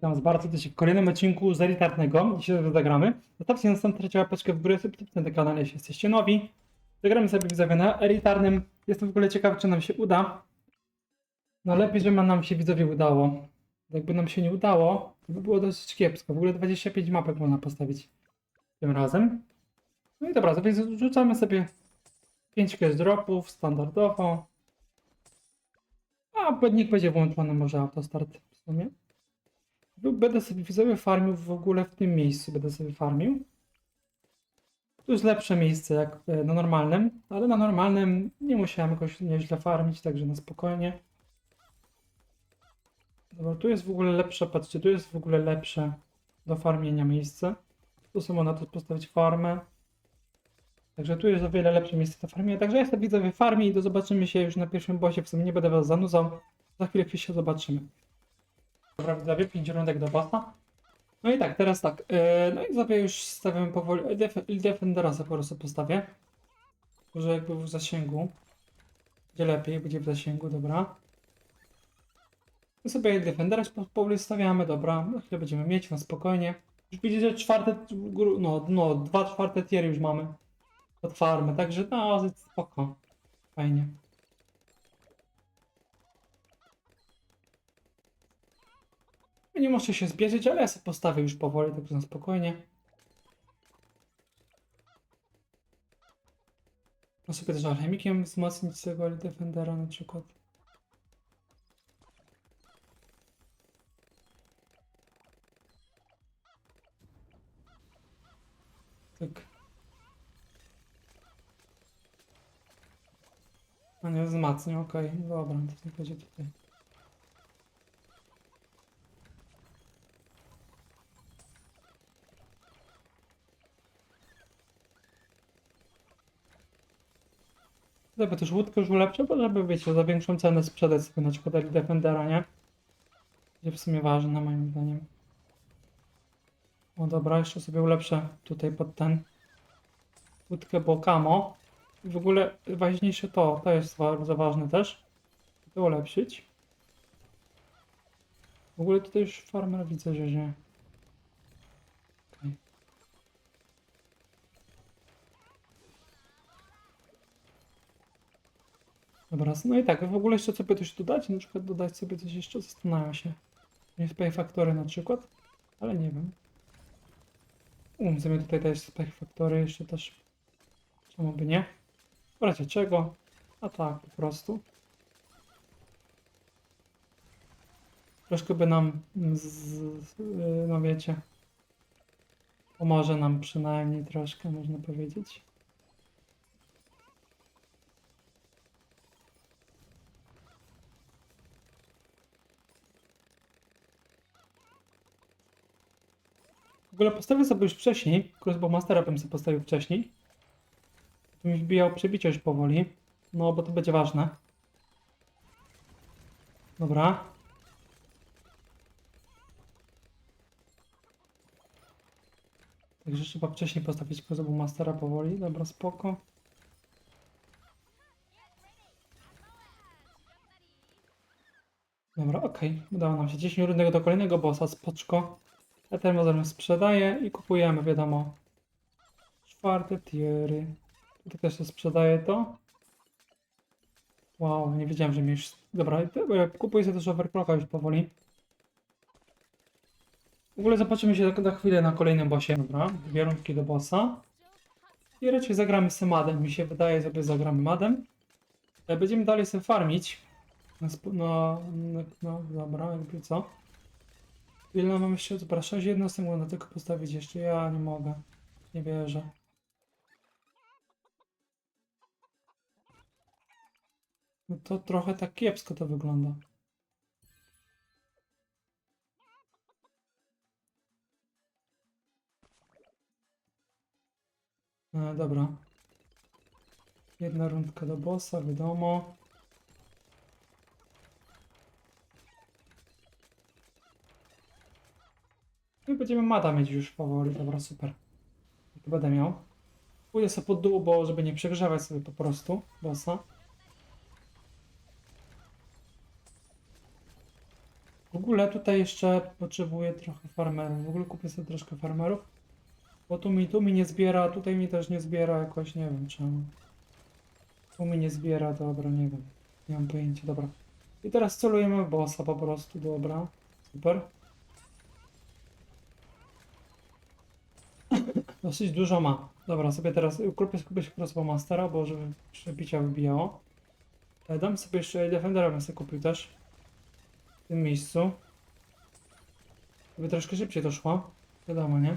Witam was bardzo dzisiaj w kolejnym odcinku z elitarnego. Dzisiaj zagramy. Zostawcie następną łapeczkę w górę, subskrypcję na kanale, jeśli jesteście nowi. Zagramy sobie widzowie na elitarnym. Jestem w ogóle ciekawy, czy nam się uda. No lepiej, żeby nam się widzowie udało. Jakby nam się nie udało, to by było dosyć kiepsko. W ogóle 25 mapek można postawić tym razem. No i dobra, więc rzucamy sobie 5 cash dropów standardowo. A niech będzie włączony może autostart w sumie. Był- Będę sobie widzowie farmił w ogóle w tym miejscu, będę sobie farmił. To jest lepsze miejsce jak e, na normalnym, ale na normalnym nie musiałem jakoś nieźle farmić, także na spokojnie. Dobra, tu jest w ogóle lepsze, patrzcie, tu jest w ogóle lepsze do farmienia miejsce. Tu sobie można tu postawić farmę. Także tu jest o wiele lepsze miejsce do farmienia. Także ja sobie widzowie farmi i do zobaczymy się już na pierwszym bosie. W sumie nie będę was zanudzał. Za chwilę się zobaczymy. Dobra, widzowie, 5 rundek do bossa. No i tak, teraz tak. Yy, no i sobie już stawiamy powoli. e, Def Defendera sobie po prostu postawię. Może jakby w zasięgu. Będzie lepiej, będzie w zasięgu, dobra. I sobie Defendera po- powoli stawiamy, dobra. Na chwilę będziemy mieć na spokojnie. Już widzicie, że czwarte, no, no, dwa czwarte tiery już mamy od farmy, także no, spoko. Fajnie. Nie muszę się zbierzyć, ale ja sobie postawię już powoli, tak na spokojnie. No sobie też alchemikiem wzmocnić tego Defendera na przykład. Tak. A nie, wzmacnia, okej, dobra, to nie będzie tutaj. Żeby też łódkę już bo żeby wiecie, za większą cenę sprzedać sobie na przykład Elite Defendera, nie? Będzie w sumie ważne moim zdaniem. O dobra, jeszcze sobie ulepszę tutaj pod ten łódkę, bo kamo. I w ogóle ważniejsze to, to jest bardzo ważne też. To ulepszyć. W ogóle tutaj już farmer widzę, że nie. Dobra, no i tak, w ogóle jeszcze sobie coś dodać, na przykład dodać sobie coś jeszcze, zastanawiam się. Spy Factory na przykład, ale nie wiem. Um, sobie tutaj też Spy Factory jeszcze też. Czemu by nie? W razie czego? A tak, po prostu. Troszkę by nam, z, z, yy, no wiecie, pomoże nam przynajmniej troszkę, można powiedzieć. Ogóle postawię sobie już wcześniej, Crossbow Mastera bym sobie postawił wcześniej. To mi wbijał przebicie już powoli. No, bo to będzie ważne. Dobra. Także trzeba wcześniej postawić Crossbow Mastera powoli. Dobra, spoko. Dobra, okej. Udało nam się 10 rundek do kolejnego bossa, spoczko. Ja ten sprzedaję i kupujemy, wiadomo. Czwarte tiery. Tutaj też się sprzedaje to. Wow, nie wiedziałem, że mi już... Dobra, kupuję sobie też overclocka już powoli. W ogóle zobaczymy się za chwilę na kolejnym bossie. Dobra, dwie rundki do bossa. I raczej zagramy z madem. Mi się wydaje, sobie zagramy madem. Będziemy dalej sobie farmić. No, no, no, no dobra, jakby co. Ile mam jeszcze? Dobra, 6 jednostek można tylko postawić jeszcze. Ja nie mogę. Nie wierzę. No to trochę tak kiepsko to wygląda. E, dobra. Jedna rundka do bossa, wiadomo. Będziemy mata mieć już powoli, dobra, super. To będę miał. Pójdę sobie pod dół, bo żeby nie przegrzewać sobie po prostu bossa. W ogóle tutaj jeszcze potrzebuję trochę farmerów. W ogóle kupię sobie troszkę farmerów. Bo tu mi, tu mi nie zbiera, tutaj mi też nie zbiera jakoś, nie wiem czemu. Tu mi nie zbiera, dobra, nie wiem. Nie mam pojęcia, dobra. I teraz celujemy bossa po prostu, dobra. Super. Dosyć dużo ma. Dobra, sobie teraz kupię, skupię się po Mastera, bo żeby przebicia wybijało. E, Dam sobie jeszcze Defendera, bym sobie kupił też. W tym miejscu. Żeby troszkę szybciej to szło. Wiadomo, nie?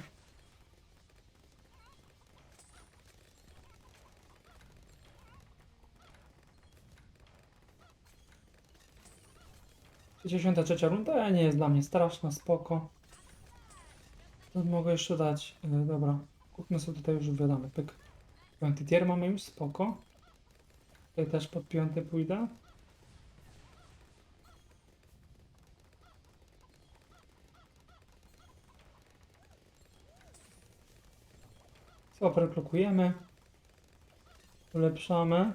Trzecia runda nie jest dla mnie straszna, spoko. To mogę jeszcze dać. e, dobra, kupmy sobie tutaj już wiadomo, pyk. Piąty tier mamy już, spoko. Tutaj też pod piąty pójdę. Super, klokujemy. Ulepszamy.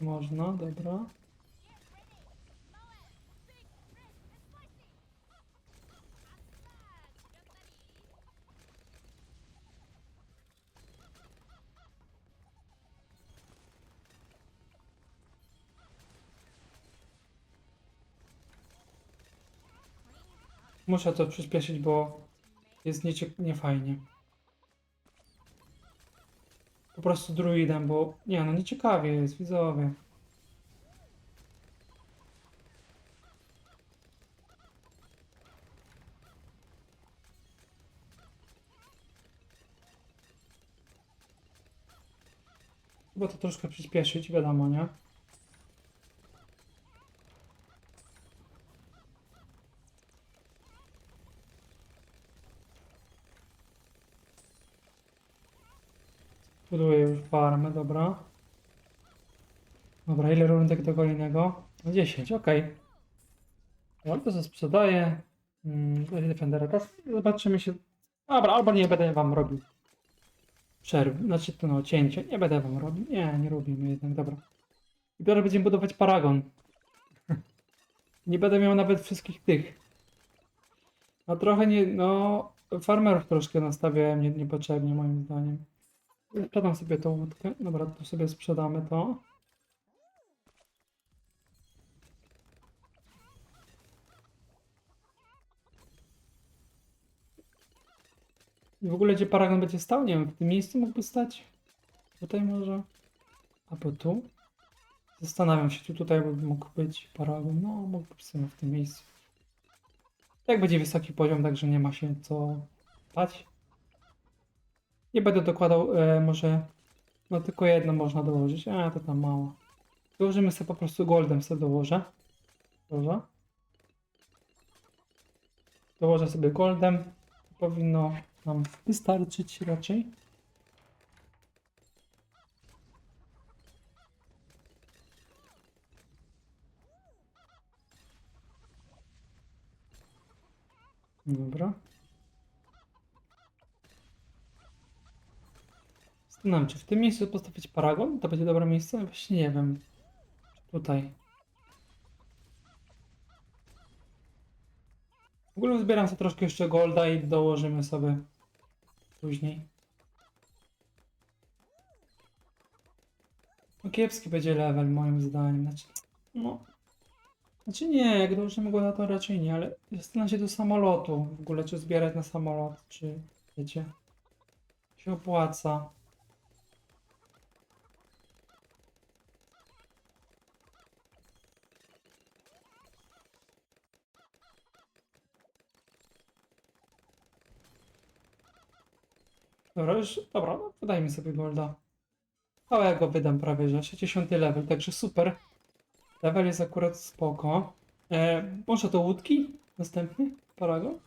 Można, dobra. Muszę to przyspieszyć, bo jest niecie- niefajnie. Po prostu druidem, bo nie no, nieciekawie jest, widzowie. Chyba to troszkę przyspieszyć, wiadomo, nie? Buduję już farmę, dobra. Dobra, ile rundek do kolejnego? No 10, okej. Okay. to co sprzedaję. Mm, weź Defendera też. Zobaczymy się. Dobra, albo nie będę wam robił przerw. Znaczy to no, cięcie. Nie będę wam robił. Nie, nie robimy jednak, dobra. I teraz będziemy budować paragon. nie będę miał nawet wszystkich tych. No trochę nie, no... Farmerów troszkę nastawiałem nie, niepotrzebnie moim zdaniem. Sprzedam sobie tą łódkę. Dobra, to sobie sprzedamy to. I w ogóle gdzie paragon będzie stał? Nie wiem, w tym miejscu mógłby stać? Tutaj może? Albo tu? Zastanawiam się, czy tutaj by mógł być paragon. No, mógłby być w tym miejscu. Jak będzie wysoki poziom, także nie ma się co bać. Nie będę dokładał, e, może, no tylko jedno można dołożyć, a to tam mało. Dołożymy sobie po prostu goldem sobie dołożę. Dołożę sobie goldem. Powinno nam wystarczyć raczej. Dobra. Zastanawiam czy w tym miejscu postawić paragon? To będzie dobre miejsce? Właśnie nie wiem. Tutaj. W ogóle zbieram sobie troszkę jeszcze golda i dołożymy sobie później. No kiepski będzie level moim zdaniem. Znaczy, no. Znaczy nie, jak dołożymy golda to raczej nie, ale zastanawiam się do samolotu. W ogóle czy zbierać na samolot, czy wiecie. Się opłaca. Dobra, już, dobra, no, wydajmy sobie golda. Ale ja go wydam prawie, że 60 level, także super. Level jest akurat spoko. E, może to łódki? Następny? Paragon?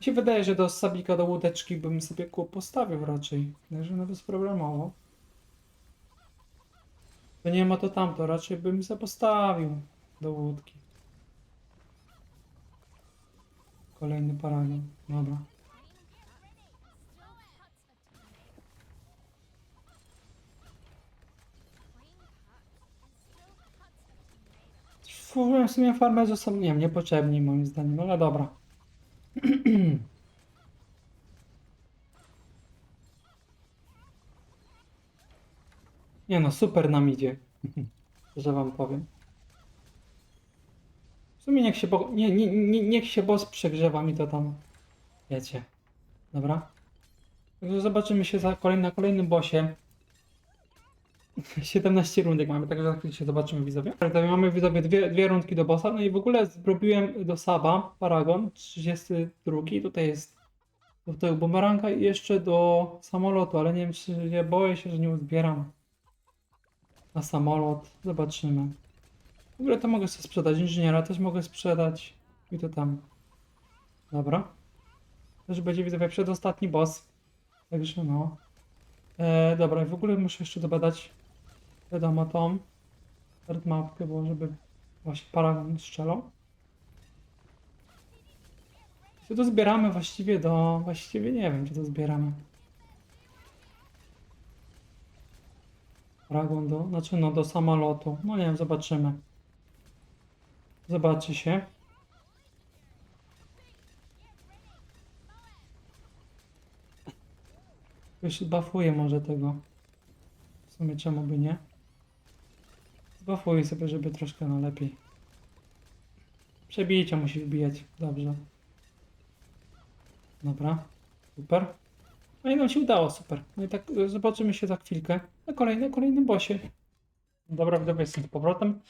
Mi się wydaje, że do sabika, do łódeczki bym sobie kół postawił raczej. Także no bezproblemowo. To nie ma to tamto, raczej bym sobie postawił do łódki. Kolejny paragon. Dobra. w sumie farmerzy są, nie niepotrzebni moim zdaniem, ale dobra. Nie no, super nam idzie. Że wam powiem. Sumie niech się, bo... nie, nie, nie, niech się boss przegrzewa mi to tam. Wiecie. Dobra. Także zobaczymy się za na kolejnym bossie. 17 rundek mamy, także za chwilę się zobaczymy widzowie. Ale to mamy widzowie dwie, dwie rundki do bossa, no i w ogóle zrobiłem do Saba Paragon 32, tutaj jest do tego bumeranga i jeszcze do samolotu, ale nie wiem czy nie boję się, że nie uzbieram na samolot. Zobaczymy. W ogóle to mogę sobie sprzedać, inżyniera też mogę sprzedać i to tam. Dobra. Też będzie widzowie przedostatni boss. Także no. E, dobra, w ogóle muszę jeszcze dobadać wiadomo tą third mapkę, bo żeby właśnie paragon strzelał. Czy to zbieramy właściwie do... Właściwie nie wiem, czy to zbieramy. Paragon do... Znaczy no do samolotu. No nie wiem, zobaczymy. Zobaczy się. Już bafuję może tego. W sumie czemu by nie? Zbafuję sobie, żeby troszkę no lepiej. Przebicie musi wbijać. Dobrze. Dobra. Super. No i nam się udało, super. No i tak zobaczymy się za chwilkę na kolejnym, kolejnym bossie. Dobra, widzowie, jestem z powrotem.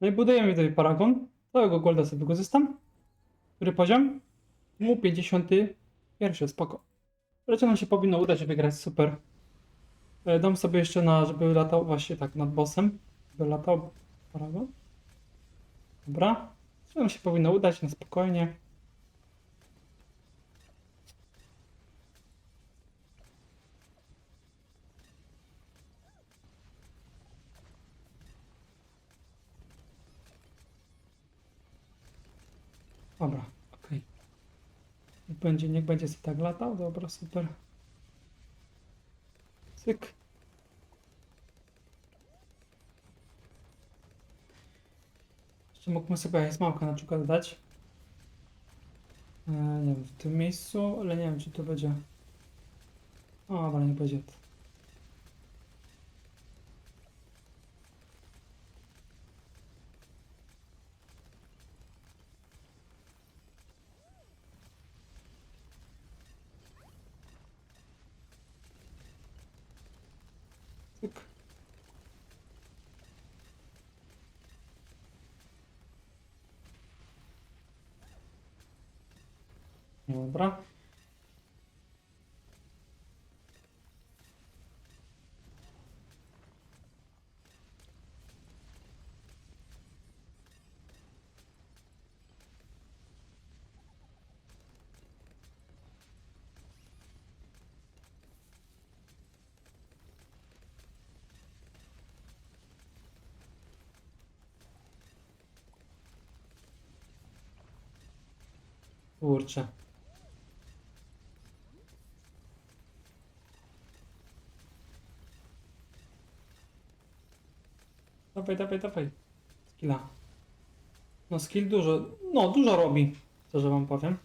No i budujemy tutaj paragon. Całego golda sobie wykorzystam. Który poziom? Mu 51, spoko. Raczej nam się powinno udać wygrać, super. E, Dam sobie jeszcze na, żeby latał właśnie tak nad bossem. Żeby latał paragon. Dobra. Co nam się powinno udać na spokojnie. Dobra, okej. Niech będzie, niech będzie sobie tak latał. Dobra, super. Cyk. Jeszcze mógłbym sobie małkę na przykład dać. E, nie wiem, w tym miejscu, ale nie wiem, czy to będzie. O, dobra, nie będzie. Cyk. Dobra. Kurczę. Dawaj, dawaj, dawaj. Skilla. No skill dużo, no dużo robi, co że wam powiem.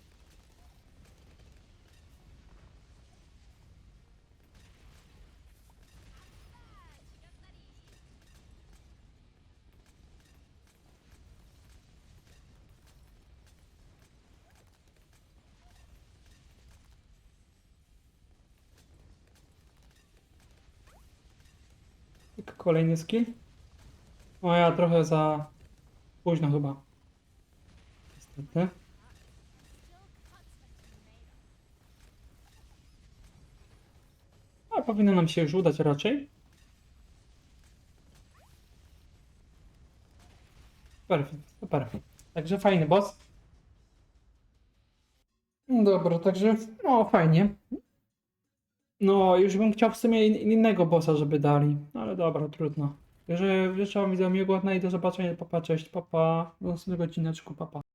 Tyk, Kolejny skill. O ja trochę za późno chyba. Niestety. A powinno nam się już udać raczej. Perfekt, super. Także fajny boss. Dobra, także no fajnie. No, już bym chciał w sumie in- innego bossa, żeby dali. Ale dobra, trudno. Także życzę wam widzom miłego dnia i do zobaczenia. Papa, cześć, papa. Do następnego odcineczku, papa.